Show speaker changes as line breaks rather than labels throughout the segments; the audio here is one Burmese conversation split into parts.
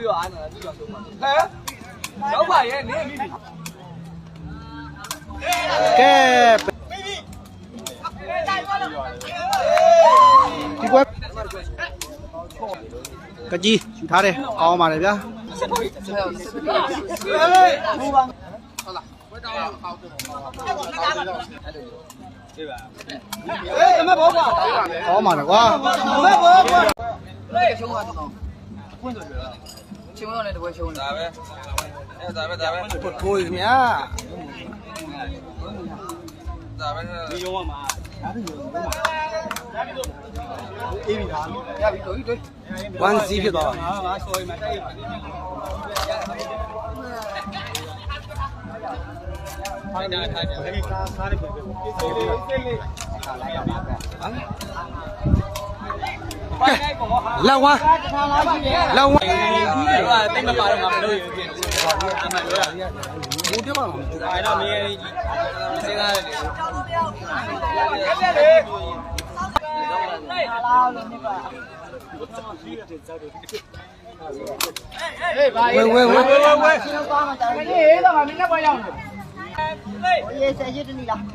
ပြောအားနာကြည့်တော့ဆုံးပါဟဲ့ရောက်ပါရဲ့နင်းမိပြီ
ကဲဒီကွက်ကကြီးယူထားတယ် အောင်းပါလေဗျာ
ဟေးအမဘောကွာ
အောင်းပါလေကွာ
အမဘောကွာ
ရှုံးသွားတော့ဖွင့်ဆိုကြတော့ချင်းတော့လည်းတပွဲရှုံးတယ်
ဒါပဲအဲဒါပဲဒါပဲ
ပုတ်ကိုးခင်ဗျာ
ဒါ ပဲဒီရောမှာ
ရပြီတော့
ရီမှာတိုက်ပါထိုင်တာထိုင်တယ်ဒီကားစားတယ်ပဲစိတ်လေးစိတ်လေးခါလိုက်ရမှာပဲဟမ်ပိုင်လိုက်ပေါ့ဟာ
လက်ဝါလက်ဝါ
ဒီကတိတ်မပါတော့ငါမလုပ်ရဘူးပြင်အမှန်ပြောတာ
ဘူးပြပါမှာ
အဲ့တော့မင်းစဉ်းစားရတယ်
ဟေးဘာ
ဝဲဝဲဝဲ
ဝဲဝဲ
ရှင်းသွားမှာကြာတယ်ဟေးတော့မင်းလည်းပွဲရောက်နေရေးဆက်ရည်တနီလား
ရ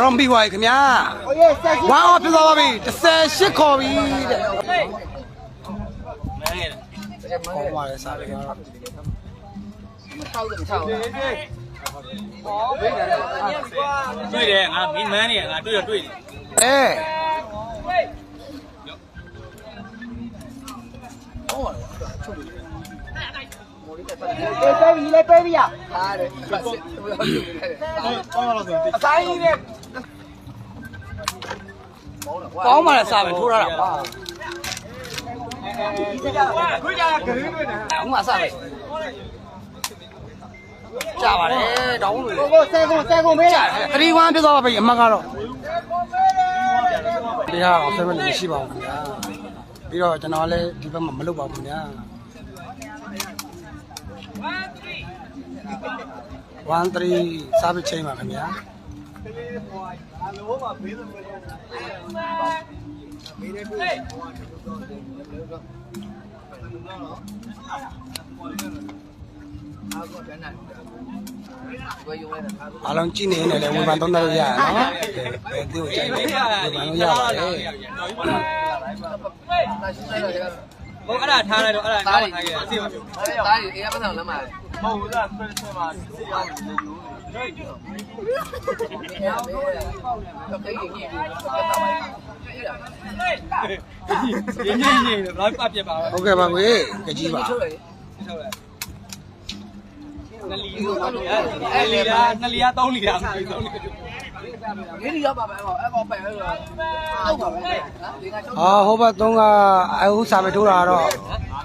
ောင်းပြီးပါခင်ဗျာ
ဟိုရေးဆက်ရည်
ဝါအော်ပြသွားပါပြီ18ခေါ်ပြီတဲ့
မဲငယ်
ခေါ်ပါလေစားတယ်ကတော့
ထောက်တယ်ထောက်တယ်
တွေ့တယ်ငါမင်းမန်းနေငါတွေ့ရတွေ့တယ်
အဲ
ပေး ပေးပြီလေပေးပြီရဟာတယ်အဆိုင်ကြီးနဲ့
ကောင်းပါလေစားမယ်ထိုးရတာပါ
ခွေးကြကဂရင်းတွေ့တယ်
အခုမှစားမယ်ကြပါတယ်တောင်းလို့
ကိုကိုဆဲကုန်ဆဲကုန်ပေးရ
31ပြသွားပါပြီအမှတ်ကတော့ဒီဟာတော့7နေရှိပါဘူးခင်ဗျာပြီးတော့ကျွန်တော်လည်းဒီဘက်မှာမလုပ်ပါဘူးခင်ဗျာ 1 3စားပြီးချိန်ပါခင်ဗျာ
အလိုမှာဘေးလို့
ဝယ်ယူလိုက်တာ
အားလုံးကြည့်နေနေလည်းဝန်ပန်သုံးသပ်လို့ရရနော်ဘယ်သူ့ကိုကြိုက်လဲဝန်ပန်လို့ရပါတယ်
တာရှင်းလိုက်တော့
ဘုံအဲ့ဒါထားလိုက်တော့အဲ့ဒါနောက်ထားခဲ့အစီမပြု
တားရီအေးပတ်ဆောင်လမ်းမှာ
မဟုတ်ဘူးလားဆွဲဆွဲမှာစီရအောင်လေယူနေတယ်
ရမယ်တော့ကိန်းကြီးပြီးပတ်တာပါ
ရင်းရင်းရင်းတော့ပတ်ပြပါပဲ
ဟုတ်ကဲ့ပါကွေကြကြီးပါ
ထုတ်လိုက်
ဟုတ်လားနလီအဲ့လီလားနလီလား3လီလား3လီ
ဒီဒီရောက်ပါမယ်အဲ့ကောပဲဟုတ်ပါပဲနော်ဒီကချုပ်
အာဟိုဘက်သုံးကအဟိုစာပဲထိုးတာတော့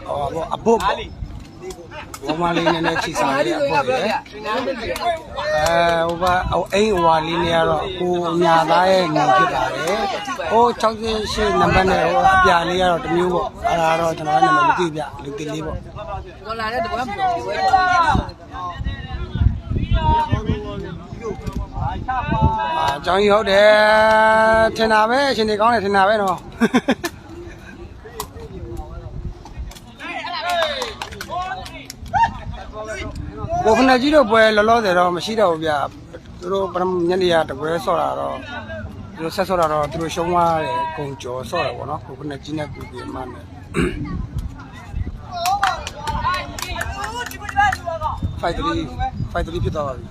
ဟောဘောအဘုတ်
အားလီ
ဝမလေးနည်းနည်းချီစားရ
ဒီ
တဲ့အ
ကို
ဘု
ရ
တ်
ပြ
လေ
ရ
အဲဟိုဘက်ဟိုအိမ်ဟွာလေးနေရတော့ကိုညာသားရဲ့ညီဖြစ်ပါတယ်ဟို68နံပါတ်နဲ့ဟိုအပြာလေးကတော့တစ်မျိုးပေါ့အဲ့ဒါတော့ကျွန်တော်လည်းနာမည်မသိပြလူတိလေးပေါ့
ကိုလာတဲ့တပွဲမလို့ဒီပွဲ
အာအကြောင်းကြီးဟုတ်တယ်ထင်တာပဲအရှင်တွေကောင်းတယ်ထင်တာပဲနော် ကိုခဏကြီးတို့ပွဲလောလောဆယ်တော့မရှိတော့ဘူးဗျသူတို့ပထမညနေရတပွဲဆော့တာတော့သူတို့ဆက်ဆော့တာတော့သူတို့ရှုံးသွားတယ်ဂုံကျော်ဆော့တယ်ပေါ့နော်ကိုခဏကြီးနဲ့ကိုကြီးအမနဲ့ဖိုက်တရီဖိုက်တရီဖြစ်သွားပါပြီ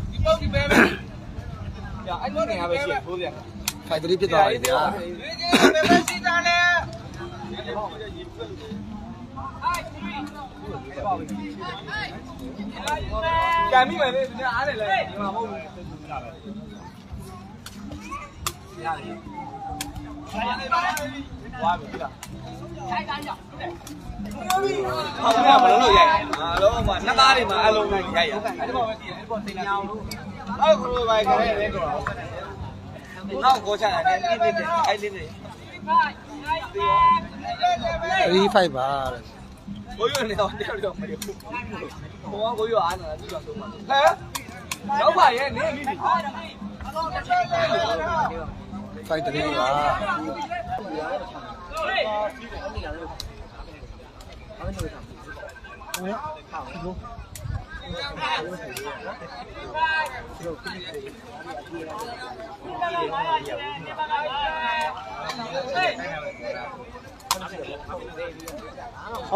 ရအဲ့လိုနေရပဲရှိထိုးစရာ
ဖိုက်တရီဖြစ်သွားပါပြီဗျာ
ကံမိမယ်လေဒီအားတယ်လေဒီမှာမဟုတ်ဘူးဝါပြီလား ဟုတ်ကဲ့မလုံးလို့ရိုက်အားလုံးမှာနှစ်သားတွေမှာအလုံးနဲ့ရိုက်ရအဲ့ဒီပေါ်ပဲတည်တယ်အဲ့ပေါ်တင်ညာအောင်လို့အောက်ကိုပဲကြရဲလေတော့နောက်ကိုချတယ်အဲ့ ကိုရွနေတော့တယောက်တယောက်မရဘူး။ဘောကကိုရွအားနေတာကြည့်တော့ဆုံးပါ။ဟဲ့
ရောက်ပါရဲ့နေပြီ
စိုက်တရေပါ
ဟု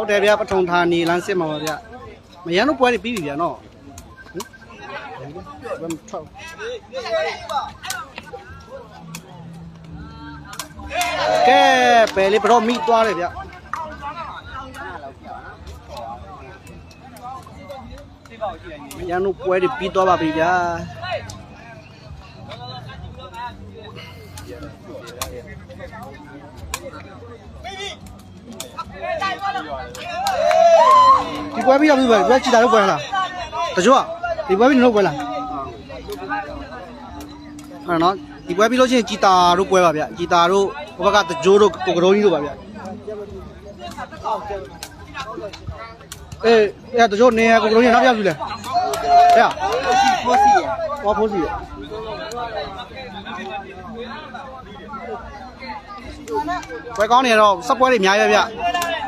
တ်တယ်ဗျာပထုံဌာနီလမ်းစစ်မှာပါဗျာမရန်တို့ပွဲတွေပြီးပြီဗျာနော်ဟင်ဘယ်မှာထွက်ကဲပယ်လေးဘတော့မိသွားတယ်ဗျာမရန်တို့ပွဲတွေပြီးသွားပါပြီဗျာ ဒီပွဲပြီးတော့ပြီဗျာဒီပွဲချီတာတို့ပွဲလားတကြွဒီပွဲပြီးနေလို့ပွဲလားဟုတ်နော်ဒီပွဲပြီးလို့ချင်းဂျီတာတို့ပွဲပါဗျာဂျီတာတို့ဘဘကတကြိုးတို့ကိုကရိုးကြီးတို့ပါဗျာအေးအဲ့တကြိုးနေရကိုကရိုးကြီးနောက်ပြပြီလေဟဲ့ဖိုးစီရဟောဖိုးစီရပွဲကောင်းနေတော့စက်ပွဲတွေအများကြီးပဲဗျ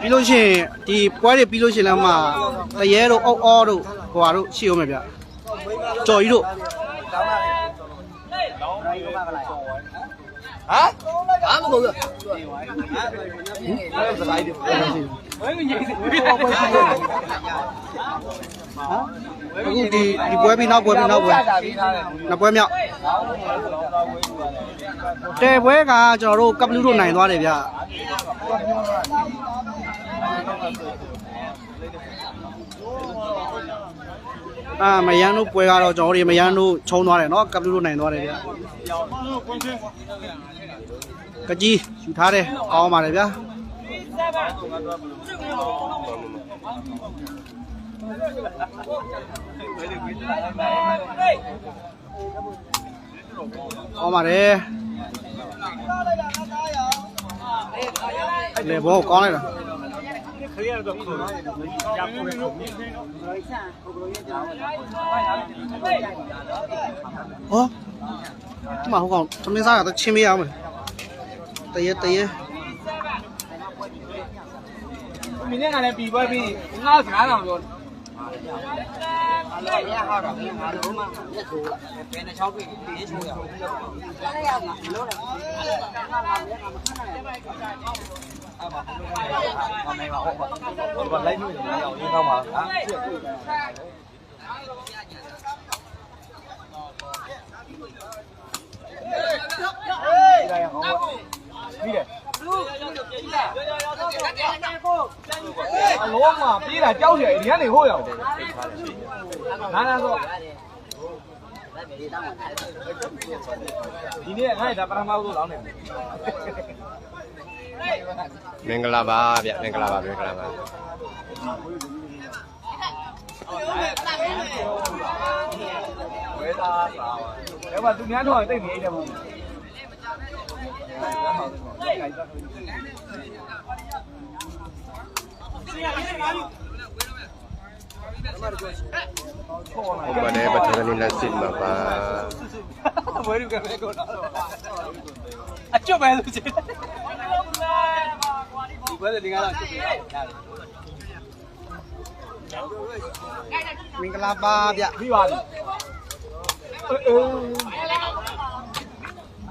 ပြီးလို့ရှိရင်ဒီပွဲတွေပြီးလို့ရှိရင်လည်းမှတရဲတို့အောက်အောတို့ဟိုဟာတို့ရှိအောင်မယ်ဗျကြော်ကြီးတို့
ဟမ်
အားမကုန်ဘူး
အခုဒီဒီပွဲပြီးနောက်ပွဲပြီးနောက်ပွဲနောက်ပွဲမြောက်တဲပွဲကကျွန်တော်တို့ကပ်ဘလူးတို့နိုင်သွားတယ်ဗျ အာမယန်းတို့ပွဲကတော့ကျွန်တော်တို့မယန်းတို့ခြုံသွားတယ်နော်ကပ်တူတို့နိုင်သွားတယ်ဗျာကကြီးယူထားတယ်ကောင်းပါတယ်ဗျာကောင်းပါတယ်လေဘောကောင်းလိုက်တာ ဟောဒီမှာဟိုကောင်သမင်းစားရတော့ချင်းမရအောင်မယ်တရေတရေ
မင်းကလည်းပြီးပွဲပြီးငါစကားတော်ပြောဘာလိုက်လို့ရအောင်ရင်းကောင်း ပါဟာပြီးတယ်အလုံးမှာပြေးတာကြောက်ရည်ဒီကနေဟိုးရောက်တယ်နားနာဆိုဒီနေ့ငါ့ဒါပထမဆုံးလောင်းနေ
မင်္ဂလာပါဗျမင်္ဂလာပါမင်္ဂလာပါ
ဝဲသားပါဒါပေမဲ့သူများတော့တိတ်နေတယ်မဟုတ်
ဟိုပါတယ်ပထမနေ့လက်စစ်မှာပါ
ဘူးဝဲရကပဲကောအကျွတ်ပဲလို့ချင် ဒီဘက်ဒီကတော့ချစ်တယ်ရတယ်
မင်္ဂလာပါဗျ
ပြီးပါပြီအေး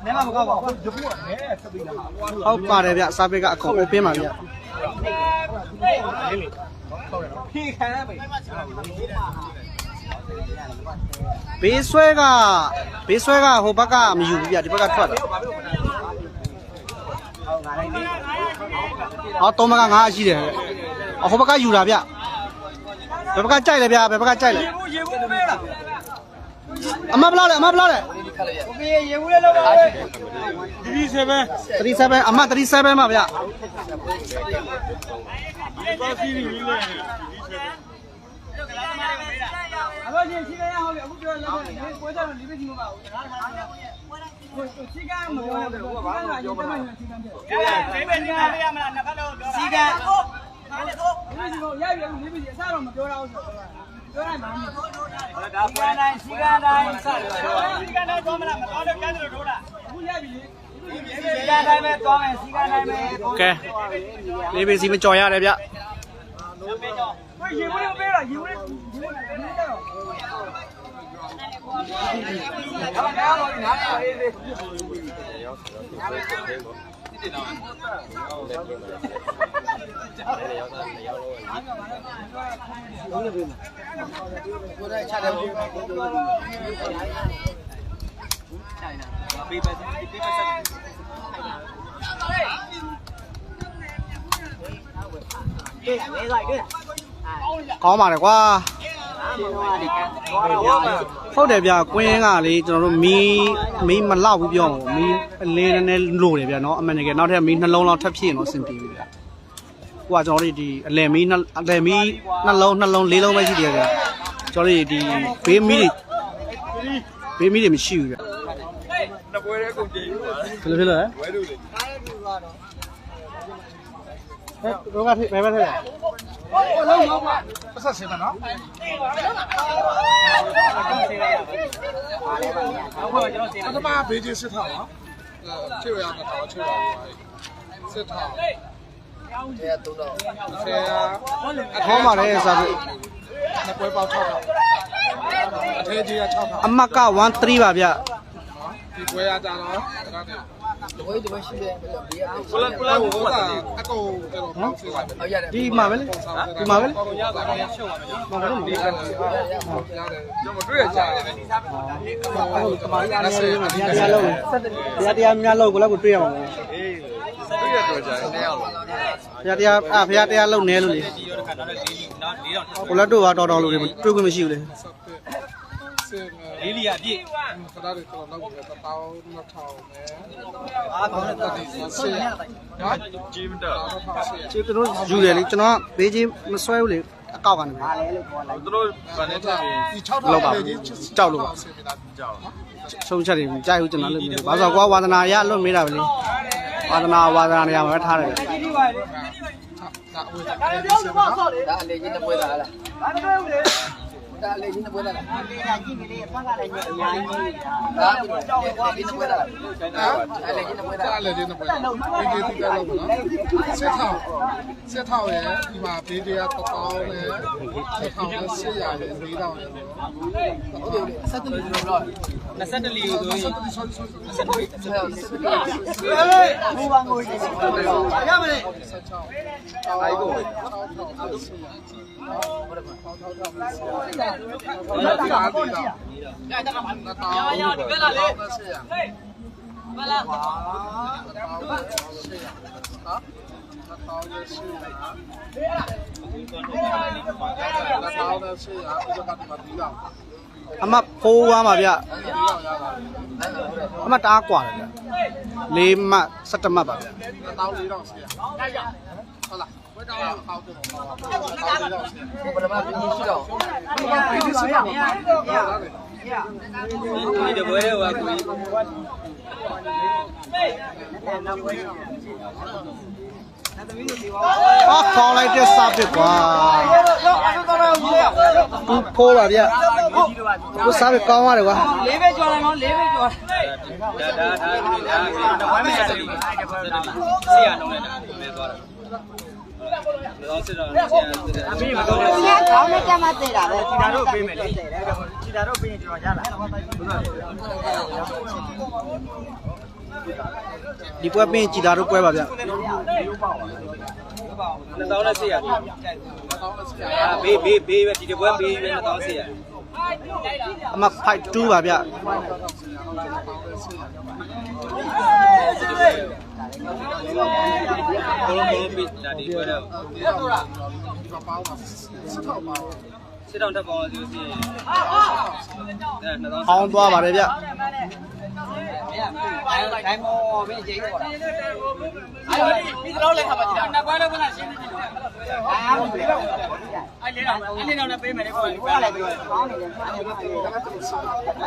နဲမမကောက်ပါဘူးဒီဘူးကနဲဆက်ပြီးလာမှာ
ဟုတ်ပါတယ်ဗျစာပေကအကုန် open ပါဗျ
ဖြီးခံရပြီ
ဘေးဆွဲကဘေးဆွဲကဟိုဘက်ကမယူဘူးဗျဒီဘက်ကထွက်တာဟော ဟောသုံးဘက်ကငါးရှိတယ်ဟောဘက်ကယူတာဗျဘယ်ဘက်ကကြိုက်လဲဗျဘယ်ဘက်ကကြိုက်လဲ
ရေဘူးရေဘူးမဲလား
အမဘလားလေအမဘလားလေ
ကိုကြီးရေဘူးလေးလောက်ပါပဲ37
37အမ37မှာဗျ
ပါစီရီလေးလေ37အမကြီးရှိနေရဟုတ်ပြီအခုပြောလောက်နေပွဲတော့လိမ့်မကြည့်မှာပါဘူးဒါက စီကံမပြောနဲ့ဟိုကဘာမှပြောပါနဲ့စီကံပြလေးပဲစီကံပြရမလားနှစ်ပတ်လုံးပြောတာစီကံဟုတ်ဒါလည်းဟုတ်လေးပဲစီကိုရပြီအခုလေးပဲစီအစားတော့မပြောတော့ဘူးဆိုတော့တိုင်းစီကံတိုင်းဆက်စီကံတိုင်းသွားမလားမသွားတော့ကန်းတယ်ထိုးတာအခုရပြီစီကံတိုင်းပဲသွားမယ်စီကံတိုင်းပဲ
ကဲလေးပေးစီမကြော်ရတယ်ဗျ
ဝေးရေဝေးပေးတော့ရေဝေးရေဝေးတော့ ဟာကားလို့နားနေလေး
ကိုယ် တိုင်ချတယ်ဘူး
ပေးပါစီပေးပါဆက်
ကောင်းပါတယ်ကွာဟုတ်တယ်ဗျကွင်းကလေကျွန်တော်တို့မီးမီးမလောက်ဘူးပြောမှာမီးအလင်းနည်းနည်းလို့တယ်ဗျနော်အမှန်တကယ်နောက်ထပ်မီးနှလုံးလောက်ထပ်ဖြစ်ရင်တော့အဆင်ပြေပြီဗျဟိုကကျွန်တော်တို့ဒီအလယ်မီးနှအလယ်မီးနှလုံးနှလုံးလေးလုံးပဲရှိတယ်ဗျကျွန်တော်တို့ဒီဘေးမီးတွေဘေးမီးတွေမရှိဘူးဗျ
နှစ်ပွဲတည်းကုန်ကြည့်ပါ
ဘယ်လိုဖြစ်လဲ
ဝဲလို့လေ
ဟဲ့တော့ကဘယ်ဘက်ထဲလဲ
ပတ်ဆက်စင်မနော်အတမဘေးကြီးစစ်ထားပါချေရအောင်တော့ချေရအောင်စစ်ထား
အဲသုံးတော့
ဆယ်ရာ
ခေါင်းပါတယ်စာပြီး
နှစ်ပွဲပေါက်6ထောက်အထဲကြီးက6ထောက်
အမတ်က13ပါဗျ
ဒီပွဲရကြတော့ဒါနဲ့
ဒီ ဝေးတဝေးရှိတယ်ဘေးအား
ကိုလာကိုလာကိုပါ
တယ်အကောကျွန်တော်ပေါ့ဆေးပါမ
ယ်ဟုတ်ရတယ်
ဒီမှာပဲလေဒီမှာပဲလေပုံ
ရတာလည်းရှုံပါမယ်နော်ဘာလို့မလဲ
ကျွန်တော်တွေ့ရကြတယ်ဒီစားပဲ
ဟုတ်ကမာရီအားလည်း
တရားလောက်တရားတရားများလောက်ကိုလည်းကိုတွေ့ရမှာမဟုတ်ဘူး
အေးတွေ့ရတော့ကြတယ်နေရလို့
ဖရားတရားအဖရားတရားလော
က်နေလို့လေ
ကိုလည်းတို့ပါတော်တော်လို့တွေ့ခွင့်မရှိဘူးလေ
လေးလီအပြည့်
ခဏလေးတော့တော့တောင်းနှစ်ထောင်နဲ့
အားကောင်းတဲ့
တတိစေနော်
ဂျီမတော့
ကျေကျွန်တော်ယူတယ်လေကျွန်တော်ဘေးချင်းမဆွဲဘူးလေအကောက်ကနေ
သူတို့ဗန်နေတယ်
ဒီ6ထောင်လေးကြီး
ကြောက်လို့ပါ
ကြောက်
ဆုံးချက်တွေမကြိုက်ဘူးကျွန်တော်လို့ဘာလို့ကွာဝါသနာရလွတ်မေးတာပဲလေဝါသနာဝါသနာနေရာမှာပဲထားတယ်
ဒါအဝေးဒီစေနော်
ဒါအလေကြီးနှစ်ပွဲသားလား
ဘာမတွေ့ဘူးလေ
ဒါအလေကြီးနှစ်ပွဲသားလား
ဒီကကြည့်ကလေးဖက်ကလည်းအများကြီး
ဒါကြောက်ကွာဒီနှစ်ပွဲသားလားအလေကြီးနှစ်ပွဲသား
ဒါလည်းဒီနှစ်ပွဲဒီဒီတိကတော့နော်စေထောင်စေထောင်ရဲ့ဒီမှာဘေးတွေကတပေါင်းနဲ့စေထောင်နဲ့ဆေးရရဲ့၄တောင်ရဲ့
ဟုတ်တယ်ဆက်တယ်လို့ပြော
22လီကိုဆိုရင်
ဘူဘာငိုကြီးရမလဲ
အိုက်ကို
အမဖိုးဝါမှာဗျအမတားกว่าတယ်ဗျလေးမှတ်17မှတ်ပါဗျ
တောင်းလေးတော့ဆေးရဟုတ်လားဝက်တောင်းဟောက်တယ်တောင်းလေးတော့ဆေး
ဘူပထမပြင်းရှိတော့
ဒီဒီဆေးရမှာ
ဒီတပွဲဟိုကကို
အော်ခေါင်းလိုက်တဲ့စာပစ်ကွာသူဖိုးပါဗျ သူစာပစ်ကောင်းရတယ်ကွာ
လေးပဲကြော်တယ်နော်လေးပဲကြော်တယ်ဒါဒါဒါဒါဒါဝမ်းမဲ့တယ်ဆီရနှုံးနေတာပဲသွားတာတော့စစ်တော့အမေမတော့ဘူး။
ခေါင်းနဲ့ကြမှာသေးတာပဲ။
ခြေတာတော့ပေးမယ်လေခြေတာတော့ပေးရင်ကျွန်တော်ရလာ
ဒီပွဲပင်းကြည်တာတို့ပွဲပါဗျ
2000နဲ့ဆီရအာဘေးဘေးဘေးပဲဒီတပွဲဘေးပဲ2000ဆီရ
အမဖိုက်2ပါဗျ
ဘလုံးဘလုံးပြီးဒါဒီပွဲတော့စစ်တောင်တက်ပေါင်းလို့ဆိုရင်အဲ2000
အောင်းသွားပါတယ်ဗျ
တိုင်းမောမင်းကြီးပေါ်တာအဲ့ဒီတော့လည်းခါပါကြည့်တာကွာတော့ကရှင်းနေကြည့်တော့အားလုံးပြေတော့ အဲ့လေတော့အဲ့လေတော့လည်းပေးမယ်လေကိုကလည်းပြောတယ်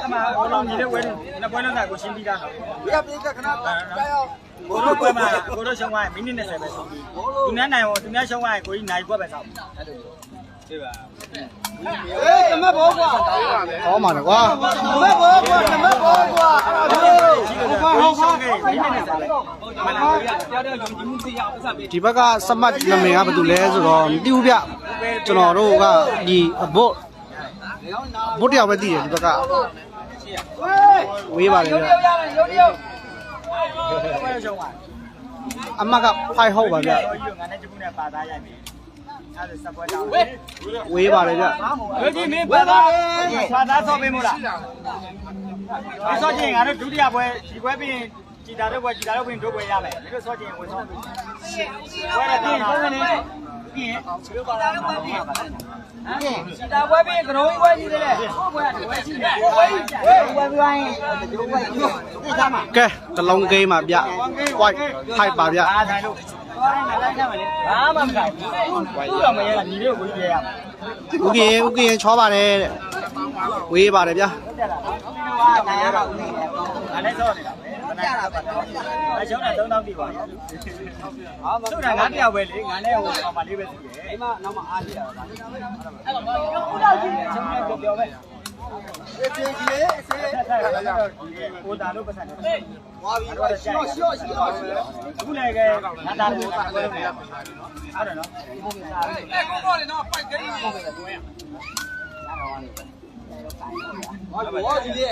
အမဘလုံးညီတဲ့ဝဲနေနှစ်ပွဲလုံးကကိုရှင်းပြီးသားတော့
ပြပြကခဏကြောက်
ကိုတို့ပွဲမှာကိုတို့ရှုံးသွားရင်မိနစ်20ပဲဆုံးသူများနိုင်ရောသူများရှုံးသွားရင်ကိုကြီးနိုင်ပွဲပဲဆောက်တမတ်ဘောကွာ
ဟောမှာလေကွာ
တမတ်ဘောကွာတမတ်ဘောကွာဟုတ်ပါဟုတ်ပါမိနေတယ်မလာဘူးတရားတရားယုံကြည်မှုသိရအောင်ပတ်ပေး
ဒီဘက်ကစမတ်နာမည်ကဘာတူလဲဆိုတော့မသိဘူးဗျ ကျွန်တော်တို့ကဒီအဘုတ်ဘုတ်တယောက်ပဲသိတယ်ဒီဘက်ကဝေးပါလေဗျအမကဖိုင်ဟုတ်ပါဗျ
ငါနဲ့ကျခုနဲ့ပါသားရိုက်ပြီအဲ့ဒါစပွဲတောင်း
ဝေးပါလေဗျ
ဝေကြီးမင်းပါသားပါသားဆော့ပေးမို့လားဒီဆော့ချင်းငါတို့ဒုတိယပွဲဒီပွဲပြီးကြည်တာတော့ပွဲကြည်တာတော့ပြီးဒုပွဲရမယ်ဒီလိုဆော့ချင်းဝင်ဆော့ပြီးပွဲရတဲ့ပုံစံနဲ့ ပြီးရင်ဒီပါလာမှာပြီးပါလားစီတာပွဲပြီးကရုံးပွဲကြီးတယ်ပွဲကပွဲရှိတယ်ပွဲကြီးပွဲပြိုင်းဒီပွဲကြီးဒီသားမှာ
ကဲတလုံးကိန်းမှာဗျ white ဖိုက်ပါဗျ
အားတိုင်းလို့လိုက်လိုက်မယ်လေဘာမှမဆိုင်ဘူးသူ့တော့မရဲလားညီလေးကိုကိုကြီးရဲရမှာ
ဥကရင်ဥကရင်ချောပါတယ်တဲ့ဝေးပါတယ်ဗျ
တက်လာဟာနိုင်ရပါဦးနေတယ်ငါလည်းစောနေတာ ပဲမနိုင်တာပါအရှုံးတာ3000တိပါဟာသူ့တာငါတယောက်ပဲလေငါလည်းဟိုကောင်မလေးပဲသိတယ်အိမ်မနောက်မှအားကြည့်တာပါအဲ့တော့ဦးတော့ကြည့်တယ်အရှုံးနဲ့ပြောပြောပဲအေးပြေကြီးလေဆေးကိုတာလို့ပတ်စံတယ်ဝါပြီရှော့ရှော့ရှော့အခုလည်းကငါတာလို့ပတ်စံတယ်ဟုတ်တယ်နော်အဲကိုကိုလေနော်ပိုက်ကြည့်ဝါကြီးလေ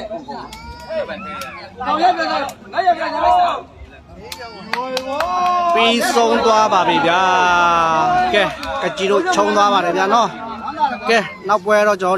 တော့ရပြန်တော့ငါရပြန်တော့
ပြီးဆုံးသွားပါပြီဗျာကဲကကြီးတို့ခြုံသွားပါတယ်ဗျာနော်ကဲနောက်ပွဲတော့ကျွန်တော်